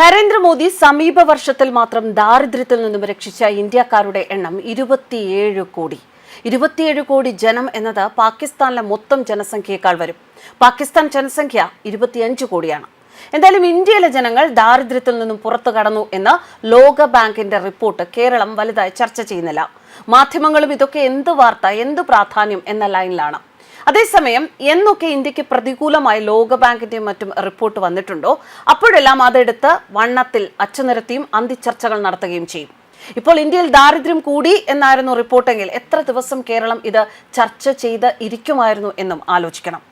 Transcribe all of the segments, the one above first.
നരേന്ദ്രമോദി സമീപ വർഷത്തിൽ മാത്രം ദാരിദ്ര്യത്തിൽ നിന്നും രക്ഷിച്ച ഇന്ത്യക്കാരുടെ എണ്ണം ഇരുപത്തിയേഴ് കോടി. ഇരുപത്തിയേഴ് കോടി ജനം എന്നത് പാകിസ്ഥാനിലെ മൊത്തം ജനസംഖ്യയേക്കാൾ വരും. പാകിസ്ഥാൻ ജനസംഖ്യ ഇരുപത്തിയഞ്ച് കോടിയാണ്. എന്തായാലും ഇന്ത്യയിലെ ജനങ്ങൾ ദാരിദ്ര്യത്തിൽ നിന്നും പുറത്തു കടന്നു എന്ന ലോക ബാങ്കിന്റെ റിപ്പോർട്ട് കേരളം വലുതായി ചർച്ച ചെയ്യുന്നില്ല. മാധ്യമങ്ങളും ഇതൊക്കെ എന്ത് വാർത്ത എന്ത് പ്രാധാന്യം എന്ന ലൈനിലാണ്. അതേസമയം എന്നൊക്കെ ഇന്ത്യയ്ക്ക് പ്രതികൂലമായി ലോകബാങ്കിന്റെയും മറ്റും റിപ്പോർട്ട് വന്നിട്ടുണ്ടോ? അപ്പോഴെല്ലാം അതെടുത്ത് വണ്ണത്തിൽ അച്ചുനിരത്തിയും അന്തിച്ചർച്ചകൾ നടത്തുകയും ചെയ്യും. ഇപ്പോൾ ഇന്ത്യയിൽ ദാരിദ്ര്യം കൂടി എന്നായിരുന്നു റിപ്പോർട്ടെങ്കിൽ എത്ര ദിവസം കേരളം ഇത് ചർച്ച ചെയ്ത് ഇരിക്കുമായിരുന്നു എന്നും ആലോചിക്കണം.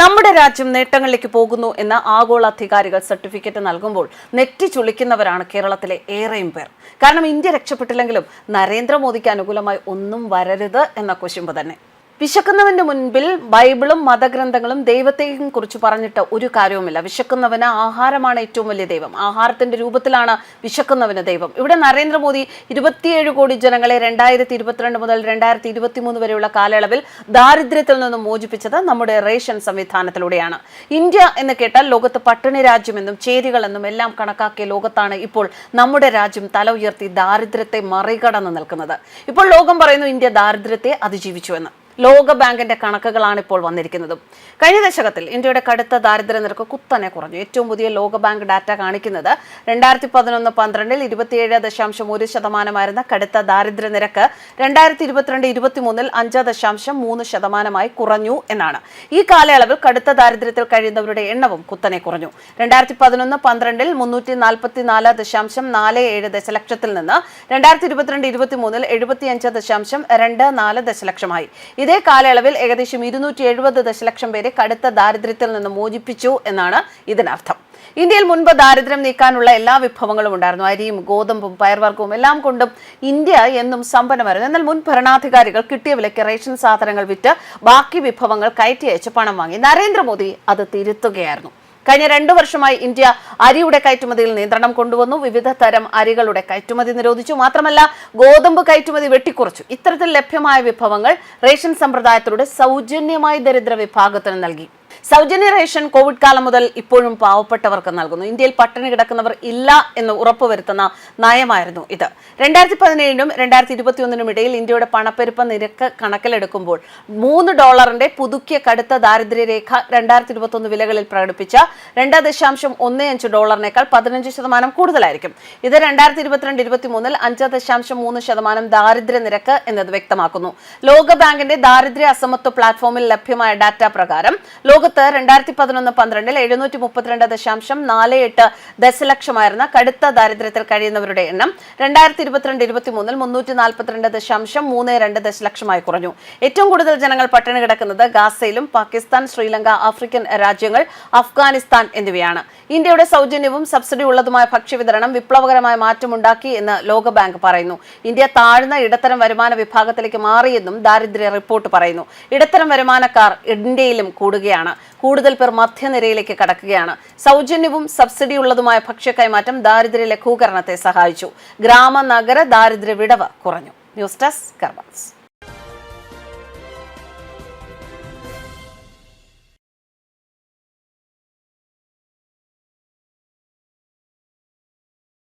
നമ്മുടെ രാജ്യം നേട്ടങ്ങളിലേക്ക് പോകുന്നു എന്ന ആഗോള അധികാരികൾ സർട്ടിഫിക്കറ്റ് നൽകുമ്പോൾ നെറ്റി ചുളിക്കുന്നവരാണ് കേരളത്തിലെ ഏറെയും പേർ. കാരണം ഇന്ത്യ രക്ഷപ്പെട്ടില്ലെങ്കിലും നരേന്ദ്രമോദിക്ക് അനുകൂലമായി ഒന്നും വരരുത് എന്ന കുശുമ്പ് തന്നെ. വിശക്കുന്നവന്റെ മുൻപിൽ ബൈബിളും മതഗ്രന്ഥങ്ങളും ദൈവത്തെയും കുറിച്ച് പറഞ്ഞിട്ട് ഒരു കാര്യവുമില്ല. വിശക്കുന്നവന് ആഹാരമാണ് ഏറ്റവും വലിയ ദൈവം. ആഹാരത്തിന്റെ രൂപത്തിലാണ് വിശക്കുന്നവന് ദൈവം. ഇവിടെ നരേന്ദ്രമോദി ഇരുപത്തിയേഴ് കോടി ജനങ്ങളെ രണ്ടായിരത്തി ഇരുപത്തിരണ്ട് മുതൽ രണ്ടായിരത്തി ഇരുപത്തി മൂന്ന് വരെയുള്ള കാലയളവിൽ ദാരിദ്ര്യത്തിൽ നിന്നും മോചിപ്പിച്ചത് നമ്മുടെ റേഷൻ സംവിധാനത്തിലൂടെയാണ്. ഇന്ത്യ എന്ന് കേട്ടാൽ ലോകത്ത് പട്ടിണി രാജ്യമെന്നും ചേരികളെന്നും എല്ലാം കണക്കാക്കിയ ലോകത്താണ് ഇപ്പോൾ നമ്മുടെ രാജ്യം തല ഉയർത്തി ദാരിദ്ര്യത്തെ മറികടന്ന് നിൽക്കുന്നത്. ഇപ്പോൾ ലോകം പറയുന്നു ഇന്ത്യ ദാരിദ്ര്യത്തെ അതിജീവിച്ചുവെന്ന്. ലോക ബാങ്കിന്റെ കണക്കുകളാണ് ഇപ്പോൾ വന്നിരിക്കുന്നത്. കഴിഞ്ഞ ദശകത്തിൽ ഇന്ത്യയുടെ കടുത്ത ദാരിദ്ര്യ നിരക്ക് കുത്തനെ കുറഞ്ഞു. ഏറ്റവും പുതിയ ലോകബാങ്ക് ഡാറ്റ കാണിക്കുന്നത് രണ്ടായിരത്തി പതിനൊന്ന് പന്ത്രണ്ടിൽ ഇരുപത്തിയേഴ് ദശാംശം ഒരു ശതമാനമായിരുന്ന കടുത്ത ദാരിദ്ര്യ നിരക്ക് രണ്ടായിരത്തി ഇരുപത്തിരണ്ട് ഇരുപത്തി മൂന്നിൽ അഞ്ച് ദശാംശം മൂന്ന് ശതമാനമായി കുറഞ്ഞു എന്നാണ്. ഈ കാലയളവിൽ കടുത്ത ദാരിദ്ര്യത്തിൽ കഴിയുന്നവരുടെ എണ്ണവും കുത്തനെ കുറഞ്ഞു. രണ്ടായിരത്തി പതിനൊന്ന് പന്ത്രണ്ടിൽ മുന്നൂറ്റി നാൽപ്പത്തി നാല് ദശാംശം നാല് ഏഴ് ദശലക്ഷത്തിൽ നിന്ന് രണ്ടായിരത്തി ഇരുപത്തിരണ്ട് ഇരുപത്തി മൂന്നിൽ എഴുപത്തിയഞ്ച് ദശാംശം രണ്ട് നാല് ദശലക്ഷമായി. ഇതേ കാലയളവിൽ ഏകദേശം ഇരുന്നൂറ്റി എഴുപത് ദശലക്ഷം പേരെ കടുത്ത ദാരിദ്ര്യത്തിൽ നിന്ന് മോചിപ്പിച്ചു എന്നാണ് ഇതിനർത്ഥം. ഇന്ത്യയിൽ മുൻപ് ദാരിദ്ര്യം നീക്കാനുള്ള എല്ലാ വിഭവങ്ങളും ഉണ്ടായിരുന്നു. അരിയും ഗോതമ്പും പയർവർഗവും എല്ലാം കൊണ്ടും ഇന്ത്യ എന്നും സമ്പന്നമായിരുന്നു. എന്നാൽ മുൻ ഭരണാധികാരികൾ കിട്ടിയ വിലയ്ക്ക് റേഷൻ സാധനങ്ങൾ വിറ്റ് ബാക്കി വിഭവങ്ങൾ കയറ്റി അയച്ച് പണം വാങ്ങി. നരേന്ദ്രമോദി അത് തിരുത്തുകയായിരുന്നു. കഴിഞ്ഞ രണ്ടു വർഷമായി ഇന്ത്യ അരിയുടെ കയറ്റുമതിയിൽ നിയന്ത്രണം കൊണ്ടുവന്നു. വിവിധ തരം അരികളുടെ കയറ്റുമതി നിരോധിച്ചു. മാത്രമല്ല ഗോതമ്പ് കയറ്റുമതി വെട്ടിക്കുറച്ചു. ഇത്തരത്തിൽ ലഭ്യമായ വിഭവങ്ങൾ റേഷൻ സമ്പ്രദായത്തിലൂടെ സൗജന്യമായി ദരിദ്ര വിഭാഗത്തിന് നൽകി. സൗജന്യ റേഷൻ കോവിഡ് കാലം മുതൽ ഇപ്പോഴും പാവപ്പെട്ടവർക്ക് നൽകുന്നു. ഇന്ത്യയിൽ പട്ടിണി കിടക്കുന്നവർ ഇല്ല എന്ന് ഉറപ്പുവരുത്തുന്ന നയമായിരുന്നു ഇത്. രണ്ടായിരത്തി പതിനേഴിനും രണ്ടായിരത്തി ഇരുപത്തിയൊന്നിനും ഇടയിൽ ഇന്ത്യയുടെ പണപ്പെരുപ്പ നിരക്ക് കണക്കിലെടുക്കുമ്പോൾ മൂന്ന് ഡോളറിന്റെ പുതുക്കിയ കടുത്ത ദാരിദ്ര്യരേഖ രണ്ടായിരത്തി ഇരുപത്തൊന്ന് വിലകളിൽ പ്രകടിപ്പിച്ച രണ്ട് ദശാംശം ഒന്ന് അഞ്ച് ഡോളറിനേക്കാൾ പതിനഞ്ച് ശതമാനം കൂടുതലായിരിക്കും. ഇത് രണ്ടായിരത്തി ഇരുപത്തിരണ്ട് ഇരുപത്തി മൂന്നിൽ അഞ്ച് ദശാംശം മൂന്ന് ശതമാനം ദാരിദ്ര്യ നിരക്ക് എന്നത് വ്യക്തമാക്കുന്നു. ലോകബാങ്കിന്റെ ദാരിദ്ര്യ അസമത്വ പ്ലാറ്റ്ഫോമിൽ ലഭ്യമായ ഡാറ്റ പ്രകാരം ലോകത്ത് രണ്ടായിരത്തി പതിനൊന്ന് പന്ത്രണ്ടിൽ എഴുന്നൂറ്റി മുപ്പത്തിരണ്ട് ദശാംശം നാല് എട്ട് ദശലക്ഷമായിരുന്ന കടുത്ത ദാരിദ്ര്യത്തിൽ കഴിയുന്നവരുടെ എണ്ണം രണ്ടായിരത്തി ഇരുപത്തിരണ്ട് ഇരുപത്തി മൂന്നിൽ മുന്നൂറ്റി നാൽപ്പത്തിരണ്ട് ദശാംശം മൂന്ന് രണ്ട് ദശലക്ഷമായി കുറഞ്ഞു. ഏറ്റവും കൂടുതൽ ജനങ്ങൾ പട്ടിണി കിടക്കുന്നത് ഗാസയിലും പാകിസ്ഥാൻ ശ്രീലങ്ക ആഫ്രിക്കൻ രാജ്യങ്ങൾ അഫ്ഗാനിസ്ഥാൻ എന്നിവയാണ്. ഇന്ത്യയുടെ സൗജന്യവും സബ്സിഡി ഉള്ളതുമായ ഭക്ഷ്യവിതരണം വിപ്ലവകരമായ മാറ്റമുണ്ടാക്കി എന്ന് ലോകബാങ്ക് പറയുന്നു. ഇന്ത്യ താഴ്ന്ന ഇടത്തരം വരുമാന വിഭാഗത്തിലേക്ക് മാറിയെന്നും ദാരിദ്ര്യ റിപ്പോർട്ട് പറയുന്നു. ഇടത്തരം വരുമാനക്കാർ ഇന്ത്യയിലും കൂടുകയാണ്. കൂടുതൽ പേർ മധ്യനിരയിലേക്ക് കടക്കുകയാണ്. സൗജന്യവും സബ്സിഡി ഉള്ളതുമായ ഭക്ഷ്യ കൈമാറ്റം ദാരിദ്ര്യ ലഘൂകരണത്തെ സഹായിച്ചു. ഗ്രാമ നഗര ദാരിദ്ര്യ വിടവ് കുറഞ്ഞു. News desk Karbas.